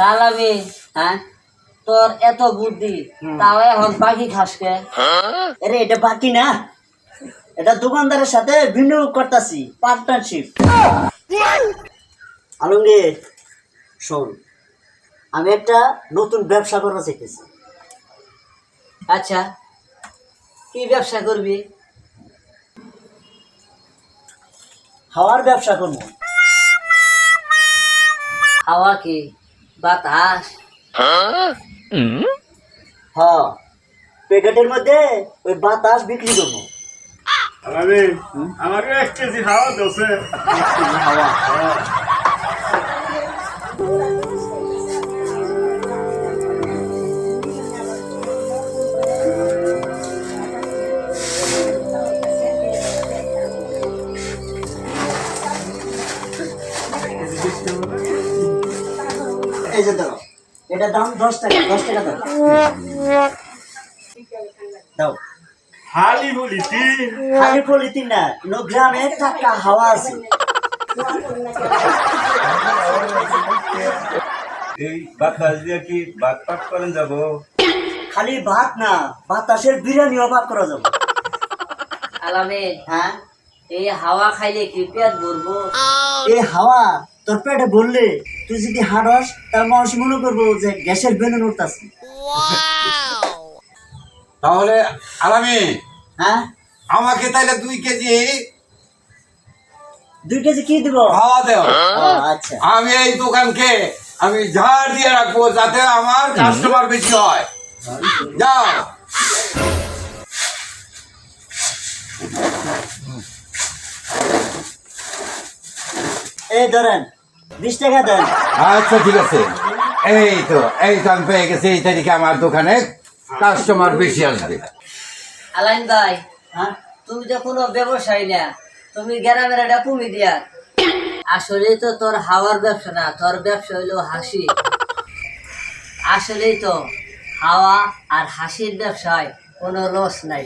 তাহলে হ্যাঁ? তোর এত বুদ্ধি। তাও এখন পাখি খাসকে আরে এটা বাকি না। এটা দোকানদারের সাথে বিনিয়োগ করতেছি পার্টনারশিপ আলমগীর শোন আমি একটা নতুন ব্যবসা করা শিখেছি আচ্ছা কি ব্যবসা করবি? হাওয়ার ব্যবসা করব। হাওয়া কি? বাতাস হ প্যাকেটের মধ্যে ওই বাতাস বিক্রি করব আরে আমাকে এক কেজি হাওয়া দোষে হাওয়া এই যে ধরো এটা দাম দশ টাকা দশ টাকা দাও। দাও। খালি বলি তিন। খালি পলিথিন না নো গ্রামে টাকা হাওয়া আছে। এই বাতাস দিয়ে কি বাত পাক করেন যাব? খালি ভাত না বাতাসের বিরিয়ানি অভাব করা যাবে। আলামে হ্যাঁ? এই হাওয়া খাইলে কি পেট ভরবো? এই হাওয়া তোর পেটে বললে তুই যদি হাঁটস তার মানুষ মনে করব যে গ্যাসের বেলুন উঠতেছে তাহলে আলামি হ্যাঁ? আমাকে তাহলে দুই কেজি দুই কেজি কি দিব? হাওয়া দেও। আচ্ছা। আমি এই দোকানকে আমি ঝাড় দিয়ে রাখব যাতে আমার কাস্টমার বেশি হয়। যাও। এই ধরেন বিশ টাকা দেন। আচ্ছা ঠিক আছে। এই তো এই তো আমি পেয়ে গেছি এই তারিখে আমার দোকানে কাস্টমার বেশি আসবে। আলাইন ভাই হ্যাঁ? তুমি তো কোনো ব্যবসায়ী না তুমি গ্রামের একটা কমি দিয়া আসলে তো তোর হাওয়ার ব্যবসা না তোর ব্যবসা হইল হাসি। আসলেই তো হাওয়া আর হাসির ব্যবসায় কোনো লস নাই।